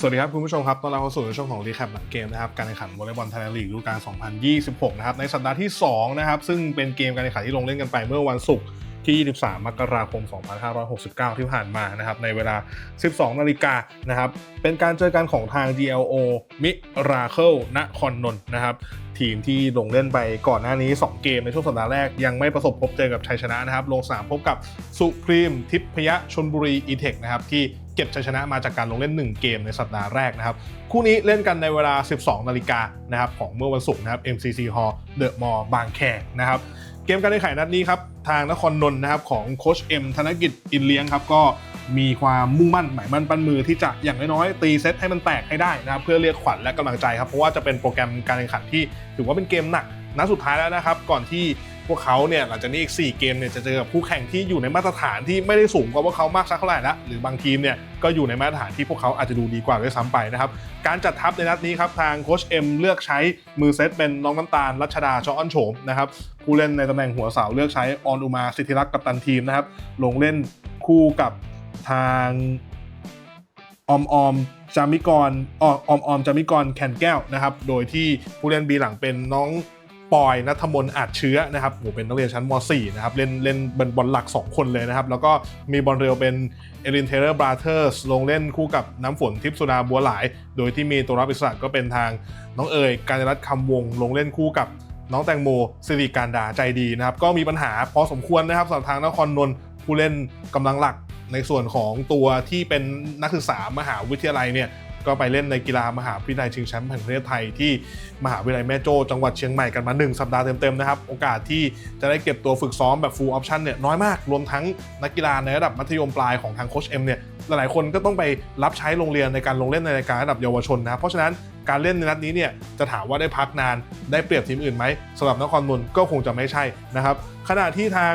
สวัสดีครับคุณผู้ชมครับ ตอนเราเข้าสู่ช่วงของรีแคปหลังเกมนะครับ การแข่งขันวอลเลย์บอลไทยลีกฤดูกาล 2026 นะครับ ในสัปดาห์ที่ 2 นะครับ ซึ่งเป็นเกมการแข่งขันที่ลงเล่นกันไปเมื่อวันศุกร์ที่ 23 มกราคม 2569 ที่ผ่านมานะครับ ในเวลา 12 นาฬิกานะครับ เป็นการเจอกันของทาง GLO มิราเคิลนครนนท์นะครับ ทีมที่ลงเล่นไปก่อนหน้านี้ 2 เกมในช่วงสัปดาห์แรก ยังไม่ประสบพบเจอกับชัยชนะนะครับ ลงสนามพบกับสุพรีมทิพยชนบุรีอีเทคนะครับที่เก็บชัยชนะมาจากการลงเล่น 1 เกมในสัปดาห์แรกนะครับ คู่นี้เล่นกันในเวลา 12 นาฬิกานะครับของเมื่อวันศุกร์นะครับ MCC Hall The Mall บางแคนะครับ เกมการแข่งขันนัดนี้ครับทางนครนนท์นะครับของโคชเอ็มธนกิจอินเลี้ยงครับก็มีความมุ่งมั่นหมายมั่นปั้นมือที่จะอย่างน้อยๆตีเซตให้มันแตกให้ได้นะครับเพื่อเรียกขวัญและกำลังใจครับเพราะว่าจะเป็นโปรแกรมการแข่งขันที่ถือว่าเป็นเกมหนักนัดสุดท้ายแล้วนะครับก่อนที่ พวกเขาเนี่ยหลังจากนี้อีก 4 เกมเนี่ยจะเจอกับคู่แข่งที่อยู่ในมาตรฐานที่ไม่ได้สูงกว่าพวกเขามากสักเท่าไหร่ละหรือบางทีมเนี่ยก็อยู่ในมาตรฐานที่พวกเขาอาจจะดูดีกว่าด้วยซ้ำไปนะครับ การจัดทัพในนัดนี้ครับทางโคชเอ็มเลือกใช้มือเซตเป็นน้องน้ำตาลรัชดาชออ้นโฉมนะครับผู้เล่นในตำแหน่งหัวเสาเลือกใช้ออนอุมาสิทธิรักษ์กัปตันทีมนะครับลงเล่นคู่กับทางออมออมจามิกรอออมออมจามิกรแคนแก้วนะครับโดยที่ผู้เล่นบีหลังเป็นน้อง ปอยนัทมนต์อาจเชื้อนะครับโหเป็นนักเรียนชั้นม .4 นะครับเล่นเล่นเป็นบอลหลัก 2 คนเลยนะครับ แล้วก็มีบอลเร็วเป็นเอรินเทเลอร์บราเธอร์สลงเล่นคู่กับน้ำฝนทิพสุดาบัวหลาย โดยที่มีตัวรับอิสระก็เป็นทางน้องเอ๋ยการรัตคำวงลงเล่นคู่กับน้องแตงโมสิริการดาใจดีนะครับ ก็มีปัญหาพอสมควรนะครับสำหรับทางนครนนท์ผู้เล่นกำลังหลักในส่วนของตัวที่เป็นนักศึกษามหาวิทยาลัยเนี่ย ก็ไปเล่นในกีฬามหาวิทยาลัยชิงแชมป์แห่งประเทศไทยที่มหาวิทยาลัยแม่โจ้จังหวัดเชียงใหม่กันมา 1 สัปดาห์เต็มๆนะครับ โอกาสที่จะได้เก็บตัวฝึกซ้อมแบบ full option เนี่ยน้อยมาก รวมทั้งนักกีฬาในระดับมัธยมปลายของทางโคชเอ็มเนี่ยหลายๆคนก็ต้องไปรับใช้โรงเรียนในการลงเล่นในรายการระดับเยาวชนนะครับเพราะฉะนั้นการเล่นในนัดนี้เนี่ยจะถามว่าได้พักนานได้เปรียบทีมอื่นไหมสำหรับนครนนท์ก็คงจะไม่ใช่นะครับขณะที่ทาง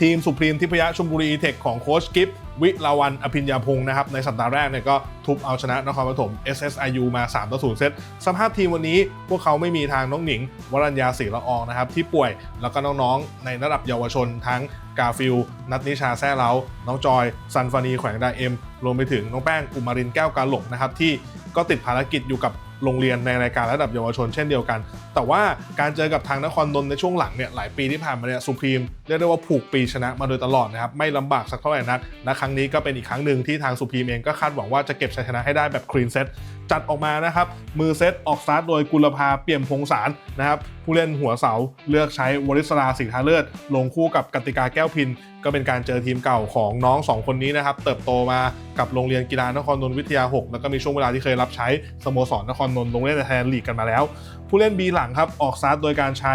ทีมสุพรีมทิพยะชมบุรีเทคของโค้ชกิฟวิลาวันอภิญญาพงศ์นะครับ ในสัปดาห์แรกเนี่ยก็ทุบเอาชนะนครปฐม SSIU มา3ต่อ0เซตสภาพทีมวันนี้พวกเขาไม่มีทางน้องหนิง วรัญญาศรีละอองนะครับ ที่ป่วยแล้วก็น้องๆ ในระดับเยาวชนทั้งกาฟิล นัทนิชาแซ่เล้า น้องจอย ซันฟานีแขวงดาเอ็ม รวมไปถึงน้องแป้ง อุมารินแก้วกาหลงนะครับ ที่ก็ติดภารกิจอยู่กับ โรงเรียนในรายการระดับเยาวชนเช่นเดียวกัน แต่ว่าการเจอกับทางนครนนท์ในช่วงหลังเนี่ยหลายปีที่ผ่านมาเนี่ยสุพรีมเรียกได้ว่าผูกปีชนะมาโดยตลอดนะครับไม่ลำบากสักเท่าไหร่นักและครั้งนี้ก็เป็นอีกครั้งหนึ่งที่ทางสุพรีมเองก็คาดหวังว่าจะเก็บชัยชนะให้ได้แบบคลีนเซต จัดออกมานะครับ มือเซตออกสตาร์ทโดยกุลภาเปี่ยมพงสารนะครับผู้เล่นหัวเสาเลือกใช้วริศราสิงหาเลิศลงคู่กับกติกาแก้วพิน ก็เป็นการเจอทีมเก่าของน้อง 2 คนนี้นะครับ เติบโตมากับโรงเรียนกีฬานครนนท์วิทยา 6 แล้วก็มีช่วงเวลาที่เคยรับใช้สโมสรนครนนท์ลงเล่นในไทยแลนลีกกันมาแล้ว ผู้เล่นบีหลังครับออกสตาร์ทโดยการใช้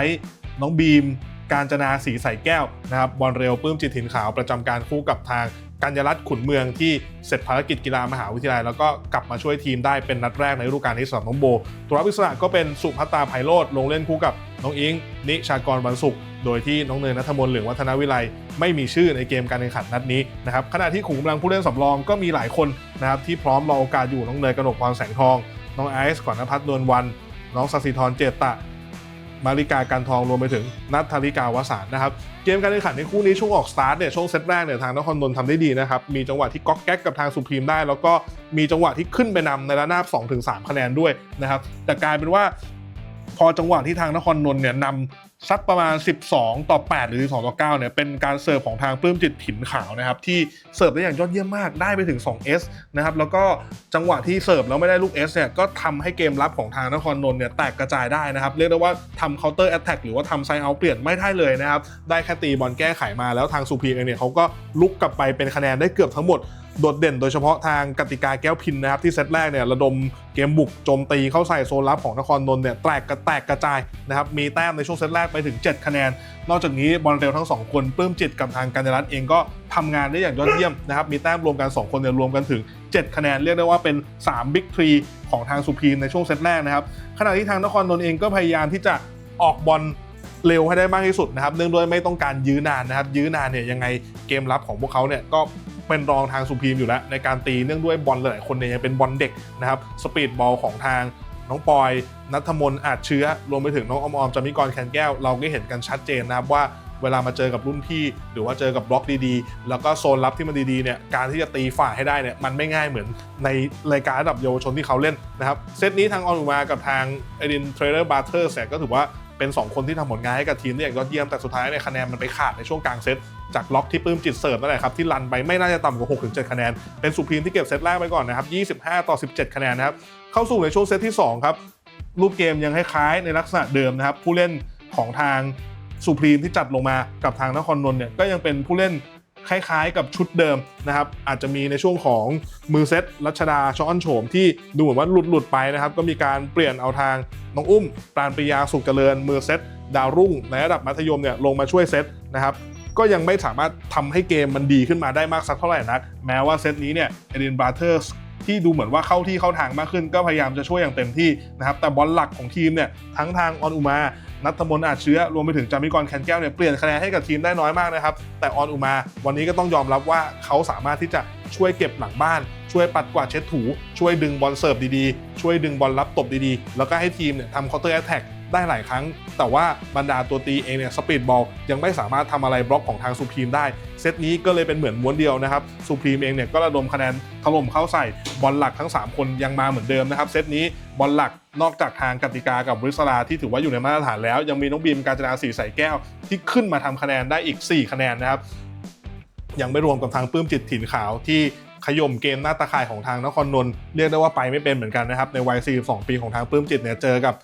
น้องบีม การจนาสีใสแก้วนะครับบอลเร็วปื้มจิตถิ่นขาวประจำการคู่กับทาง กัญญรัตน์ขุนเมืองที่เสร็จภารกิจกีฬามหาวิทยาลัย แล้วก็กลับมาช่วยทีมได้เป็นนัดแรกในฤดูกาลนี้สำหรับน้องโบตัวรับอิสระก็เป็นสุภัตตาไพโรธลงเล่นคู่กับน้องอิง นิชากรวันศุกร์โดยที่น้องเนยนัทมนเหลืองวัฒนวิไลไม่มีชื่อในเกมการแข่งขันนัดนี้นะครับขณะที่ขุมกำลังผู้เล่นสำรองก็มีหลายคนนะครับที่พร้อมรอโอกาสอยู่น้องเนยกนกพรแสงทอง น้องไอซ์ขวัญนภัทรนวลวัน น้องสัสิธรเจตตะ มาริกาการทองรวมไปถึงนัทธาริกาวสานนะครับเกมการแข่งขันในคู่นี้ช่วงออกสตาร์ทเนี่ยช่วงเซตแรกเนี่ยทางนครนนท์ทำได้ดีนะครับมีจังหวะที่ก๊อกแก๊กกับทางสุพรีมได้ แล้วก็มีจังหวะที่ขึ้นไปนำในระนาบ2-3 คะแนนด้วยนะครับแต่กลายเป็นว่าพอจังหวะที่ทางนครนนท์เนี่ยนำ สักประมาณ 12 ต่อ 8 หรือ 12 ต่อ 9 เนี่ย เป็นการเสิร์ฟของทางปลื้มจิตถิ่นขาวนะครับ ที่เสิร์ฟได้อย่างยอดเยี่ยมมาก ได้ไปถึง 2S นะครับ แล้วก็จังหวะที่เสิร์ฟแล้วไม่ได้ลูก S เนี่ย ก็ทำให้เกมรับของทางนครนนท์เนี่ย แตกกระจายได้นะครับ เรียกได้ว่าทำ counter attack หรือว่าทำไซเอาเปลี่ยนไม่ได้เลยนะครับ ได้แค่ตีบอลแก้ไขมาแล้วทางสุพีเองเนี่ยเขาก็ลุกกลับไปเป็นคะแนนได้เกือบทั้งหมด โดดเด่นโดยเฉพาะทางกติกาแก้วพินนะครับ ที่เซตแรกเนี่ยระดมเกมบุกโจมตีเข้าใส่โซนรับของนครนนท์เนี่ยแตกกระแตกกระจายนะครับมีแต้มในช่วงเซตแรกไปถึง 7 คะแนน นอกจากนี้บอลเร็วทั้ง 2 คนปลื้มจิตกับทางกัญญารัตน์เองก็ทำงานได้อย่างยอดเยี่ยมนะครับมีแต้มรวมกัน 2 คนเนี่ยรวมกันถึง 7 คะแนนเรียกได้ว่าเป็น3บิ๊กทรีของทางสุพีมในช่วงเซตแรกนะครับขณะที่ทางนครนนท์เองก็พยายามที่จะออกบอลเร็วให้ได้มากที่สุดนะครับ เนื่องด้วยไม่ต้องการยื้อนานนะครับ ยื้อนานเนี่ยยังไงเกมรับของพวกเขาเนี่ยก็ เป็นรองทางสุพีมอยู่แล้ว ในการตีเนื่องด้วยบอลหลายๆคนเนี่ยยังเป็นบอลเด็กนะครับสปีดบอลของทางน้องปอย นัทมนต์อาจเชื้อ รวมไปถึงน้องอมอมจามิกรแคนแก้ว เราก็เห็นกันชัดเจนนะครับว่าเวลามาเจอกับรุ่นพี่ หรือว่าเจอกับบล็อกดีๆ แล้วก็โซนรับที่มันดีๆเนี่ยการที่จะตีฝ่ายให้ได้เนี่ยมันไม่ง่ายเหมือนในรายการระดับเยาวชนที่เขาเล่นนะครับ เซตนี้ทางออนุมากับทางเอดินเทรเดอร์บาร์เทอร์เนี่ยก็ถือว่า เป็น 2 คนที่ทำผลงานให้กับทีมได้อย่างยอดเยี่ยมแต่สุดท้ายในคะแนนมันไปขาดในช่วงกลางเซตจากล็อกที่ปื้มจิตเสิร์ฟนั่นแหละครับที่รันไปไม่น่าจะต่ำกว่า6-7คะแนน เป็นสุพรีมที่เก็บเซตแรกไปก่อนนะครับ25 ต่อ 17 คะแนนนะครับเข้าสู่ในช่วงเซตที่สองครับ รูปเกมยังคล้ายๆในลักษณะเดิมนะครับผู้เล่นของทางสุพรีมที่จัดลงมากับทางนครนนท์เนี่ยก็ยังเป็นผู้เล่น คล้ายๆกับชุดเดิมนะครับ อาจจะมีในช่วงของมือเซตรัชดาช้อนโฉมที่ดูเหมือนว่าหลุดหลุดๆไปนะครับ ก็มีการเปลี่ยนเอาทางน้องอุ้มปราณปริยาสุขเจริญมือเซตดาวรุ่ง ในระดับมัธยมเนี่ยลงมาช่วยเซตนะครับก็ยังไม่สามารถทำให้เกมมันดีขึ้นมาได้มากสักเท่าไหร่นัก แม้ว่าเซตนี้เนี่ยเอรินบราเทอร์ส ที่ดูเหมือนว่าเข้าที่เข้าทางมากขึ้น ก็พยายามจะช่วยอย่างเต็มที่นะครับแต่บอลหลักของทีมเนี่ยทั้งทางออนอุมานัทมน์อาจเชื้อรวมไปถึงจามิกรแคนแก้วเนี่ยเปลี่ยนคะแนนให้กับทีมได้น้อยมากนะครับแต่ออนอุมาวันนี้ก็ต้องยอมรับว่าเขาสามารถที่จะ ช่วยเก็บหลังบ้าน ช่วยปัดกวาดเช็ดถู ช่วยดึงบอลเสิร์ฟดีๆ ช่วยดึงบอลรับตบดีๆ แล้วก็ให้ทีมเนี่ยทำเคาน์เตอร์แอตแทกได้หลายครั้ง แต่ว่าบรรดาตัวตีเองเนี่ยสปีดบอลยังไม่สามารถทำอะไรบล็อกของทางสุพรีมได้ เซตนี้ก็เลยเป็นเหมือนม้วนเดียวนะครับสุพรีมเองเนี่ยก็ระดมคะแนนถล่มเข้าใส่บอลหลักทั้ง 3 คนยังมาเหมือนเดิมนะครับ เซตนี้บอลหลักนอกจากทางกติกากับบริสลาที่ถือว่าอยู่ในมาตรฐานแล้ว ยังมีน้องบีมการจนาสีใส่แก้วที่ขึ้นมาทำคะแนนได้อีก 4 คะแนนนะครับ ยังไม่รวมกับทางปื้มจิตถิ่นขาวที่ขย่มเกมหน้าตาข่ายของทางนครนนท์เรียกได้ว่าไปไม่เป็นเหมือนกันนะครับ ในวัย 42 ปีของทางปื้มจิตเนี่ยเจอกับ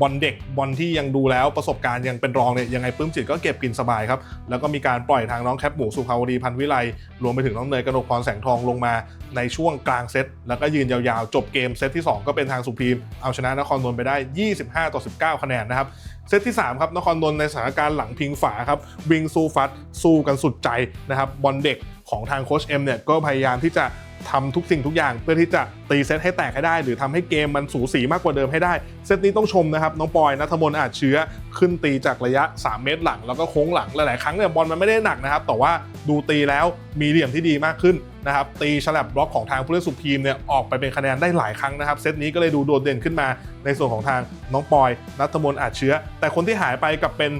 บอลเด็กบอลที่ยังดูแล้วประสบการณ์ยังเป็นรองเนี่ยยังไงปื้มจิตก็เก็บกินสบายครับ แล้วก็มีการปล่อยทางน้องแคปหมูสุภาวดีพันวิไลรวมไปถึงน้องเนยกนกพรแสงทองลงมาในช่วงกลางเซตแล้วก็ยืนยาวๆ จบเกมเซตที่ 2 ก็เป็นทางสุพีม เอาชนะนครนนท์ไปได้ 25 ต่อ 19 คะแนนนะครับ เซตที่ 3 ครับนครนนท์ในสถานการณ์หลังพิงฝาครับวิ่งสู้ฟัดสู้กันสุดใจนะครับบอลเด็กของทางโคชเอ็มเนี่ยก็พยายามที่จะ ทำทุกสิ่งทุกอย่าง เพื่อที่จะตีเซตให้แตกให้ได้ หรือทำให้เกมมันสูสีมากกว่าเดิมให้ได้ เซตนี้ต้องชมนะครับ น้องปอยนัทมนต์อาจเชื้อขึ้นตีจากระยะ 3 เมตรหลัง แล้วก็โค้งหลังหลายๆครั้งเนี่ยบอลมันไม่ได้หนักนะครับแต่ว่าดูตีแล้วมีเหลี่ยมที่ดีมากขึ้นนะครับตีฉลับบล็อกของทางผู้เล่นสุพีมเนี่ยออกไปเป็นคะแนนได้หลายครั้งนะครับเซตนี้ก็เลยดูโดดเด่นขึ้นมาในส่วนของทางน้องปอยนัทมนต์อาจเชื้อ แต่คนที่หายไปกับเป็น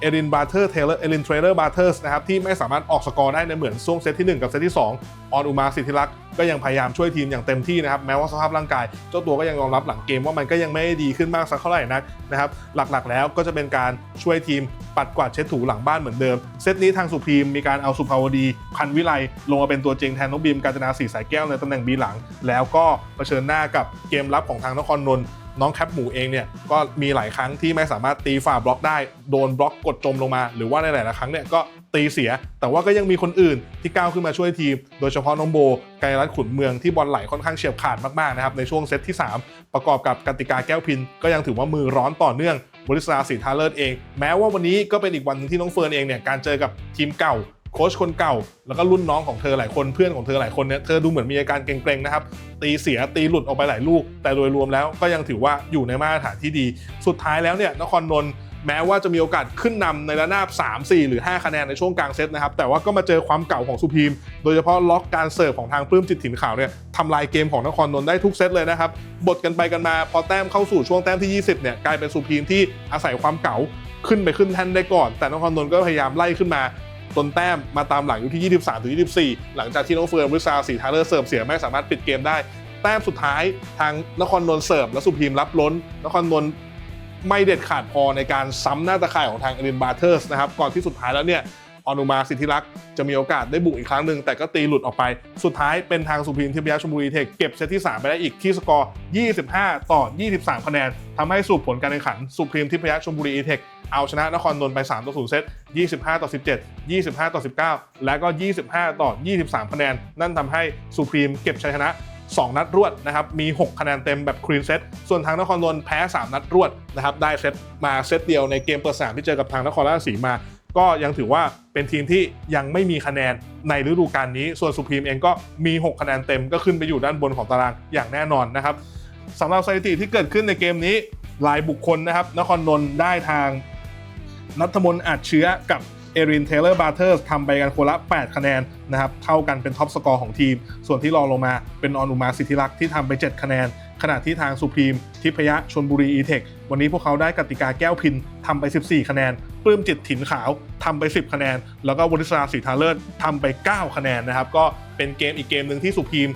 เอรินบาร์เทอร์เทเลอร์เอรินเทรเลอร์บาร์เทอร์สนะครับที่ไม่สามารถออกสกอร์ได้ในเหมือนช่วงเซตที่ 1 กับเซตที่ 2 ออนอุมาสิทธิลักษ์ก็ยังพยายามช่วยทีมอย่างเต็มที่นะครับแม้ว่าสภาพร่างกาย เจ้าตัวก็ยังยอมรับหลังเกมว่ามันก็ยังไม่ดีขึ้นมากสักเท่าไหร่นักนะครับหลักๆ แล้วก็จะเป็นการช่วยทีมปัดกวาดเช็ดถูหลังบ้านเหมือนเดิม เซตนี้ทางสุพีมมีการเอาสุภาวดี พันวิไลลงมาเป็นตัวจริงแทนน้องบีมกาญจนาสีสายแก้วในตำแหน่งบีหลัง แล้วก็เผชิญหน้ากับเกมรับของทางนครนนท์ น้องแคปหมูเองเนี่ยก็มีหลายครั้งที่ไม่สามารถตีฝ่าบล็อกได้โดนบล็อกกดจมลงมา หรือว่าในหลายๆครั้งเนี่ยก็ตีเสีย แต่ว่าก็ยังมีคนอื่นที่ก้าวขึ้นมาช่วยทีม โดยเฉพาะน้องโบไกรรัตน์ขุนเมืองที่บอลไหลค่อนข้างเฉียบขาดมากๆนะครับในช่วงเซตที่ 3 ประกอบกับกติกาแก้วพิน ก็ยังถือว่ามือร้อนต่อเนื่องบริษราสีทาเลิศเอง แม้ว่าวันนี้ก็เป็นอีกวันหนึงที่น้องเฟิร์นเองเนี่ยการเจอกับทีมเก่า โค้ชคนเก่า แล้วก็รุ่นน้องของเธอหลายคนเพื่อนของเธอหลายคนเนี่ยเธอดูเหมือนมีอาการเกรงๆนะครับตีเสียตีหลุดออกไปหลายลูก แต่โดยรวมแล้วก็ยังถือว่าอยู่ในมาตรฐานที่ดี สุดท้ายแล้วเนี่ยนครนนท์แม้ว่าจะมีโอกาสขึ้นนำในระนาบ 3 4 หรือ 5 คะแนนในช่วงกลางเซตนะครับ แต่ว่าก็มาเจอความเก่าของสุพีม โดยเฉพาะล็อกการเสิร์ฟของทางปลื้มจิตถิ่นขาวเนี่ยทำลายเกมของนครนนท์ได้ทุกเซตเลยนะครับ บทกันไปกันมาพอแต้มเข้าสู่ช่วงแต้มที่ 20เนี่ยกลายเป็นสุพีมที่อาศัยความเก่าขึ้นไปขึ้นแท่นได้ก่อน แต่นครนนท์ก็พยายามไล่ขึ้นมา ตนแต้มมาตามหลังอยู่ที่ 23ถึง24 หลังจากที่น้องเฟิร์นวิซาสีทาเลอร์เสิร์ฟเสียไม่สามารถปิดเกมได้ แต้มสุดท้ายทางนครนนท์เสิร์ฟและสุพีมรับล้น นครนนท์ไม่เด็ดขาดพอในการซ้ำหน้าตะข่ายของทางเอรินบาร์เทอร์สนะครับ ก่อนที่สุดท้ายแล้วเนี่ย อนุมาสิทธิรักษ์จะมีโอกาสได้บุกอีกครั้งหนึ่งแต่ก็ตีหลุดออกไป สุดท้ายเป็นทางสุพีมทิพยชมบุรีเทคเก็บเซตที่ 3 ไปได้อีกที่สกอร์ 25 ต่อ 23 คะแนนทำให้สู่ผลการแข่งขันสุพรีมทิพยชมบุรีเทคเอาชนะนครนนท์ไป 3 ต่อ 0 เซต 25 ต่อ 17 25 ต่อ 19 และก็ 25 ต่อ 23 คะแนน นั่นทำให้สุพรีมเก็บชัยชนะ 2 นัดรวดนะครับ มี 6 คะแนนเต็มแบบครีนเซต ส่วนทางนครนนท์แพ้ 3 นัดรวดนะครับ ได้เซตมาเซตเดียวในเกมเปิดสนามที่เจอกับทางนครราชสีมา ก็ยังถือว่าเป็นทีมที่ยังไม่มีคะแนนในฤดูกาลนี้ ส่วนสุพรีมเองก็มี 6 คะแนนเต็มก็ขึ้นไปอยู่ด้านบนของตารางอย่างแน่นอนนะครับสำหรับสถิติที่เกิดขึ้นในเกมนี้รายบุคคลนะครับ นครนนท์ได้ทางนัทมนต์อาจเชื้อกับเอรินเทเลอร์บาร์เทอร์สทำไปกันคนละ 8 คะแนนนะครับเท่ากันเป็นท็อปสกอร์ของทีม ส่วนที่รองลงมาเป็นออนุมาสิทธิลักษ์ที่ทำไป 7 คะแนน ขณะที่ทางสุพรีมทิพยะชนบุรีอีเทควันนี้พวกเขาได้กติกาแก้วพินทำไป 14 คะแนน ปลื้มจิตถิ่นขาวทำไป 10 คะแนน แล้วก็วริศราศรีทาเลิศทำไป 9 คะแนนนะครับ ก็เป็นเกมอีกเกมหนึ่งที่สุพีม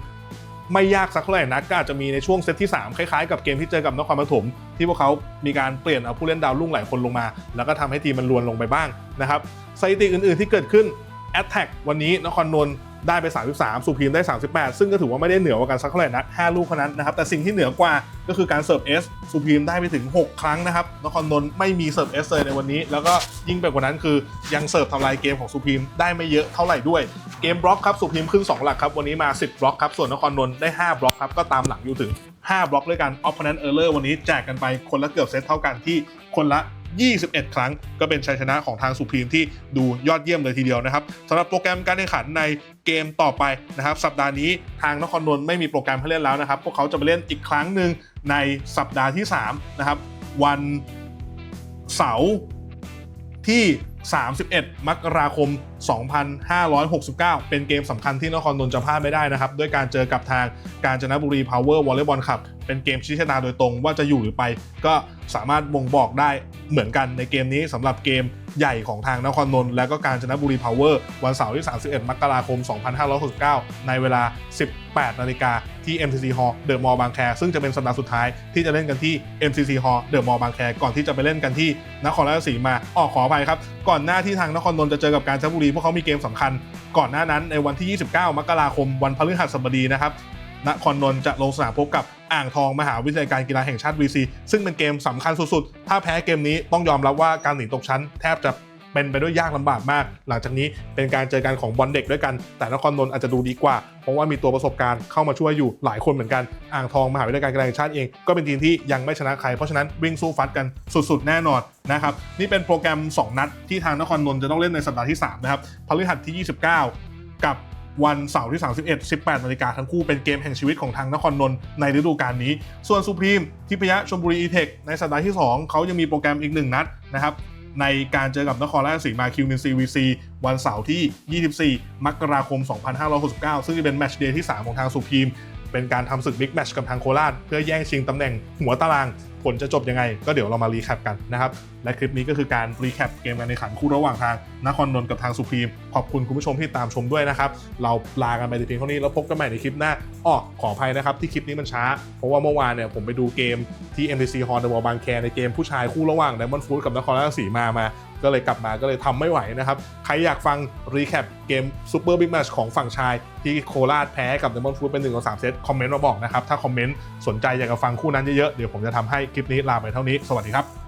ไม่ยากสักเท่าไหร่นักก็อาจจะมีในช่วงเซตที่ 3 คล้ายๆกับเกมที่เจอกับนครปฐมที่พวกเขามีการเปลี่ยนเอาผู้เล่นดาวรุ่งหลายคนลงมา แล้วก็ทำให้ทีมมันลวนลงไปบ้างนะครับสถิติอื่นๆที่เกิดขึ้นแอตแทกวันนี้นครนนท์ ได้ไป 33 สุพีมได้ 38 ซึ่งก็ถือว่าไม่ได้เหนือกว่ากันสักเท่าไหร่นัก 5 ลูกเท่านั้นนะครับ แต่สิ่งที่เหนือกว่าก็คือการเสิร์ฟ S สุพรีมได้ไปถึง 6 ครั้งนะครับนครนนท์ไม่มีเสิร์ฟ S เลยในวันนี้ แล้วก็ยิ่งไปกว่านั้นคือยังเสิร์ฟทำลายเกมของสุพีมได้ไม่เยอะเท่าไหร่ด้วย เกมบล็อกครับสุพีมขึ้น 2 หลักครับ วันนี้มา 10 บล็อกครับ ส่วนนครนนท์ได้ 5 บล็อกครับ ก็ตามหลังอยู่ถึง 5 บล็อกด้วยกัน opponent error วันนี้แจกกันไปคนละเกือบเซตเท่ากันที่คนละ 21 ครั้ง ก็เป็นชัยชนะของทางสุพรีมที่ดูยอดเยี่ยมเลยทีเดียวนะครับสำหรับโปรแกรมการแข่งขันในเกมต่อไปนะครับสัปดาห์นี้ทางนครนนท์ไม่มีโปรแกรมให้เล่นแล้วนะครับพวกเขาจะไปเล่นอีกครั้งหนึ่งในสัปดาห์ที่3นะครับวันเสาร์ที่ 31 มกราคม 2569 เป็นเกมสำคัญที่นครนนท์จะพลาดไม่ได้นะครับ ด้วยการเจอกับทางกาญจนบุรี Power Volleyball Cup เป็นเกมชี้ชะตาโดยตรงว่าจะอยู่หรือไป ก็สามารถบ่งบอกได้เหมือนกันในเกมนี้สำหรับเกมใหญ่ของทางนครนนท์และก็การจนบุรี Power วันเสาร์ที่ 31 มกราคม 2569 ในเวลา 18 นาฬิกาที่ MCC Hall เดอะมอลล์บางแค ซึ่งจะเป็นสัปดาห์สุดท้ายที่จะเล่นกันที่ MCC Hall เดอะมอลล์บางแค ก่อนที่จะไปเล่นกันที่นครราชสีมาออกขออภัยครับ ก่อนหน้าที่ทางนครนนท์จะเจอกับการจนบุรีพวกเขามีเกมสำคัญ ก่อนหน้านั้นในวันที่ 29 มกราคมวันพฤหัสบดีนะครับนครนนท์จะลงสนามพบกับอ่างทองมหาวิทยาลัยการกีฬาแห่งชาติ VC ซึ่งเป็นเกมสำคัญสุดๆ ถ้าแพ้เกมนี้ต้องยอมรับว่าการหนีตกชั้นแทบจะ เป็นไปด้วยยากลำบากมาก หลังจากนี้เป็นการเจอกันของบอลเด็กด้วยกัน แต่นครนนท์อาจจะดูดีกว่า เพราะว่ามีตัวประสบการณ์เข้ามาช่วยอยู่หลายคนเหมือนกัน อ่างทองมหาวิทยาลัยการกีฬาแห่งชาติเองก็เป็นทีมที่ยังไม่ชนะใคร เพราะฉะนั้นวิ่งสู้ฟัดกันสุดๆ แน่นอนนะครับนี่เป็นโปรแกรม 2 นัดที่ทางนครนนท์จะต้องเล่นในสัปดาห์ที่3นะครับพฤหัสที่ 29 กับวันเสาร์ที่ 31 18นาฬิกาทั้งคู่เป็นเกมแห่งชีวิตของทางนครนนท์ในฤดูกาลนี้ ส่วนสุพรีมทิพยะชลบุรีอีเทคในสัปดาห์ที่ 2 เขายังมีโปรแกรมอีก 1 นัดนะครับ ในการเจอกับนครราชสีมาคิวนินซีวีซีวันเสาร์ที่ 24 มกราคม 2569 ซึ่งจะเป็นแมตช์เดย์ที่ 3 ของทางสุพีม เป็นการทำศึกบิ๊กแมชกับทางโคราช เพื่อแย่งชิงตำแหน่งหัวตาราง ผลจะจบยังไง ก็เดี๋ยวเรามารีแคปกันนะครับ และคลิปนี้ก็คือการรีแคปเกมการแข่งขันคู่ระหว่างทางนครนนท์กับทางสุพรีม ขอบคุณคุณผู้ชมที่ตามชมด้วยนะครับ เราลากันไปแต่เพียงเท่านี้แล้วพบกันใหม่ในคลิปหน้าอ้อขออภัยนะครับที่คลิปนี้มันช้า เพราะว่าเมื่อวานเนี่ยผมไปดูเกมที่ MTC Hall ในวอลบางแคในเกมผู้ชายคู่ระหว่าง Diamond Food กับนครราชสีมามา ก็เลยกลับมาก็เลยทำไม่ไหวนะครับ ใครอยากฟังรีแคปเกมซูเปอร์บิ๊กแมชของฝั่งชาย ที่โคราชแพ้กับเดมอนฟูดเป็น1นึ่งต่อสเซตคอมเมนต์มาบอกนะครับ ถ้าคอมเมนต์สนใจอยากจะฟังคู่นั้นเยอะๆ เดี๋ยวผมจะทำให้คลิปนี้ลาไปเท่านี้ สวัสดีครับ